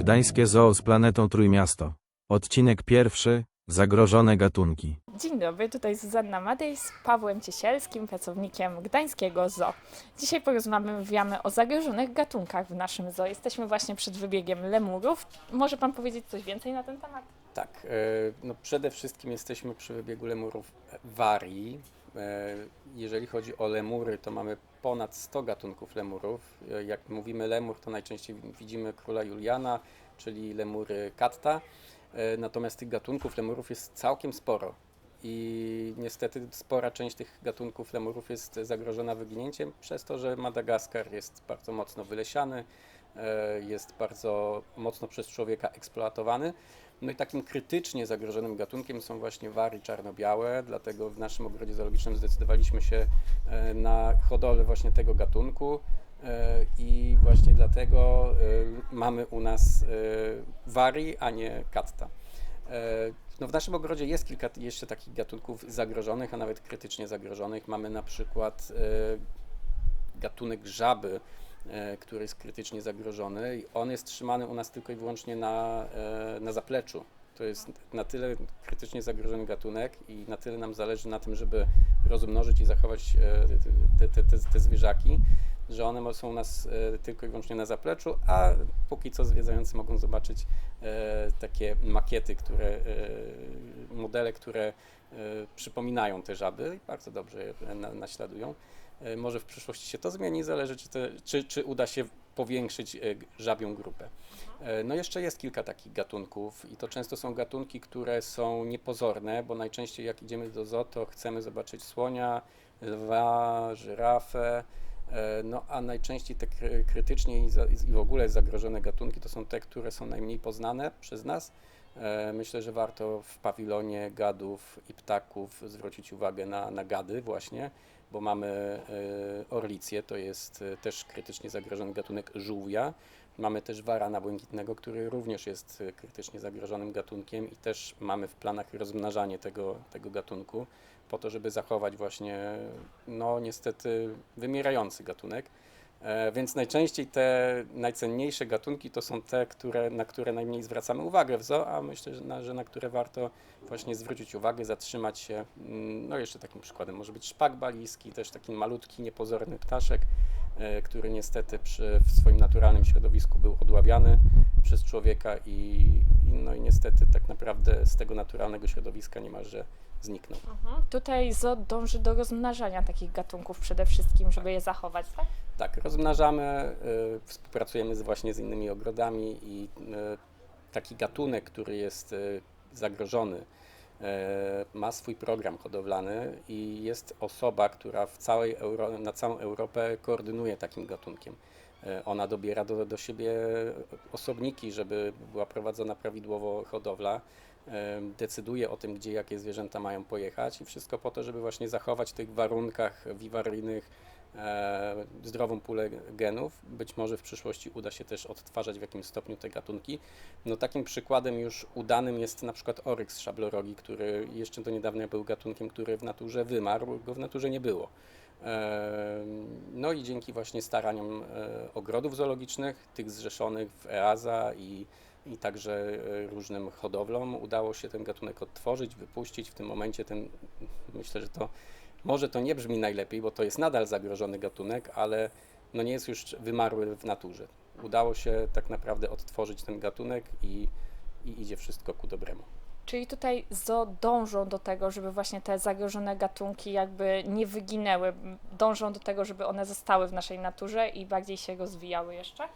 Gdańskie Zoo z planetą Trójmiasto. Odcinek pierwszy. Zagrożone gatunki. Dzień dobry, tutaj Zuzanna Madej z Pawłem Ciesielskim, pracownikiem Gdańskiego Zoo. Dzisiaj porozmawiamy o zagrożonych gatunkach w naszym zoo. Jesteśmy właśnie przed wybiegiem lemurów. Może Pan powiedzieć coś więcej na ten temat? Tak, e, no przede wszystkim jesteśmy przy wybiegu lemurów warii. E, Jeżeli chodzi o lemury, to mamy ponad 100 gatunków lemurów. E, Jak mówimy lemur, to najczęściej widzimy króla Juliana, czyli lemury katta. Natomiast tych gatunków lemurów jest całkiem sporo. I niestety spora część tych gatunków lemurów jest zagrożona wyginięciem przez to, że Madagaskar jest bardzo mocno wylesiany, e, jest bardzo mocno przez człowieka eksploatowany. No i takim krytycznie zagrożonym gatunkiem są właśnie wary czarno-białe, dlatego w naszym ogrodzie zoologicznym zdecydowaliśmy się e, na hodowlę właśnie tego gatunku e, i właśnie dlatego mamy u nas wari, a nie katta. No w naszym ogrodzie jest kilka jeszcze takich gatunków zagrożonych, a nawet krytycznie zagrożonych. Mamy na przykład e, gatunek żaby, e, który jest krytycznie zagrożony i on jest trzymany u nas tylko i wyłącznie na, e, na zapleczu. To jest na tyle krytycznie zagrożony gatunek i na tyle nam zależy na tym, żeby rozmnożyć i zachować te, te, te, te zwierzaki, że one są u nas e, tylko i wyłącznie na zapleczu, a póki co zwiedzający mogą zobaczyć e, takie makiety, które, e, modele, które przypominają te żaby i bardzo dobrze je na, naśladują. Może w przyszłości się to zmieni, zależy czy, te, czy, czy uda się powiększyć żabią grupę. No jeszcze jest kilka takich gatunków i to często są gatunki, które są niepozorne, bo najczęściej jak idziemy do zoo, to chcemy zobaczyć słonia, lwa, żyrafę, no a najczęściej te kry- krytycznie i w ogóle zagrożone gatunki to są te, które są najmniej poznane przez nas. E, Myślę, że warto w pawilonie gadów i ptaków zwrócić uwagę na, na gady właśnie, bo mamy e, orlicję, to jest e, też krytycznie zagrożony gatunek żółwia. Mamy też warana błękitnego, który również jest e, krytycznie zagrożonym gatunkiem i też mamy w planach rozmnażanie tego, tego gatunku po to, żeby zachować właśnie, no niestety, wymierający gatunek. E, Więc najczęściej te najcenniejsze gatunki to są te, które, na które najmniej zwracamy uwagę w zoo, a myślę, że na, że na które warto właśnie zwrócić uwagę, zatrzymać się. Mm, No jeszcze takim przykładem może być szpak balijski, też taki malutki, niepozorny ptaszek, który niestety przy, w swoim naturalnym środowisku był odławiany przez człowieka i, no i niestety tak naprawdę z tego naturalnego środowiska niemalże zniknął. Tutaj zoo dąży do rozmnażania takich gatunków przede wszystkim, żeby je zachować, tak? Tak, rozmnażamy, y, współpracujemy z, właśnie z innymi ogrodami i y, taki gatunek, który jest y, zagrożony, ma swój program hodowlany i jest osoba, która w całej Euro, na całą Europę koordynuje takim gatunkiem. Y, Ona dobiera do, do siebie osobniki, żeby była prowadzona prawidłowo hodowla. y, Decyduje o tym, gdzie jakie zwierzęta mają pojechać i wszystko po to, żeby właśnie zachować w tych warunkach wiwaryjnych e, zdrową pulę genów. Być może w przyszłości uda się też odtwarzać w jakimś stopniu te gatunki. No takim przykładem już udanym jest na przykład oryx szablorogi, który jeszcze do niedawna był gatunkiem, który w naturze wymarł, go w naturze nie było. E, No i dzięki właśnie staraniom e, ogrodów zoologicznych, tych zrzeszonych w EASA i, i także e, różnym hodowlom udało się ten gatunek odtworzyć, wypuścić. W tym momencie ten, myślę, że to może to nie brzmi najlepiej, bo to jest nadal zagrożony gatunek, ale no nie jest już wymarły w naturze. Udało się tak naprawdę odtworzyć ten gatunek i, i idzie wszystko ku dobremu. Czyli tutaj zoo dążą do tego, żeby właśnie te zagrożone gatunki jakby nie wyginęły. Dążą do tego, żeby one zostały w naszej naturze i bardziej się rozwijały jeszcze.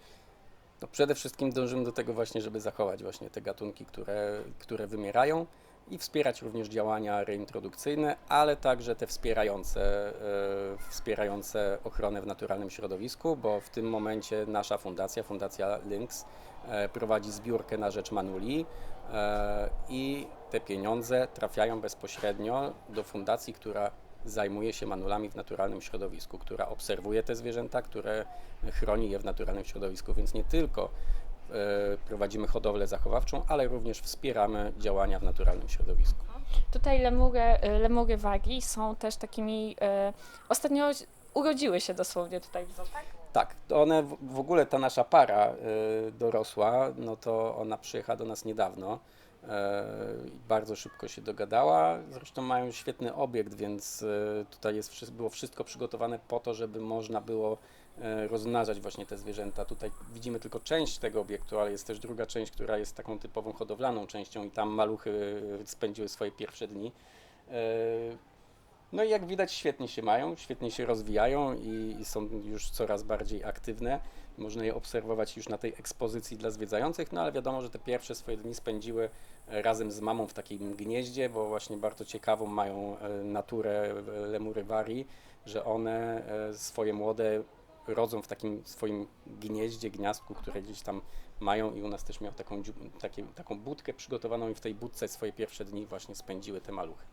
No przede wszystkim dążymy do tego właśnie, żeby zachować właśnie te gatunki, które, które wymierają i wspierać również działania reintrodukcyjne, ale także te wspierające, e, wspierające ochronę w naturalnym środowisku, bo w tym momencie nasza fundacja, Fundacja Lynx, e, prowadzi zbiórkę na rzecz Manuli e, i te pieniądze trafiają bezpośrednio do fundacji, która zajmuje się manulami w naturalnym środowisku, która obserwuje te zwierzęta, które chroni je w naturalnym środowisku, więc nie tylko prowadzimy hodowlę zachowawczą, ale również wspieramy działania w naturalnym środowisku. Tutaj lemury, y, lemury wagi są też takimi. Y, ostatnio urodziły się dosłownie tutaj w zoo, tak? Tak, to one w w ogóle ta nasza para y, dorosła, no to ona przyjechała do nas niedawno. y, i Bardzo szybko się dogadała. Zresztą mają świetny obiekt, więc y, tutaj jest, wszy- było wszystko przygotowane po to, żeby można było rozmnażać właśnie te zwierzęta. Tutaj widzimy tylko część tego obiektu, ale jest też druga część, która jest taką typową hodowlaną częścią i tam maluchy y, spędziły swoje pierwsze dni. Y, no i jak widać, świetnie się mają, świetnie się rozwijają i, są już coraz bardziej aktywne. Można je obserwować już na tej ekspozycji dla zwiedzających, no ale wiadomo, że te pierwsze swoje dni spędziły e, razem z mamą w takim gnieździe, bo właśnie bardzo ciekawą mają e, naturę e, lemury warii, że one e, swoje młode rodzą w takim swoim gnieździe, gniazdku, które gdzieś tam mają i u nas też miał taką, takie, taką budkę przygotowaną i w tej budce swoje pierwsze dni właśnie spędziły te maluchy.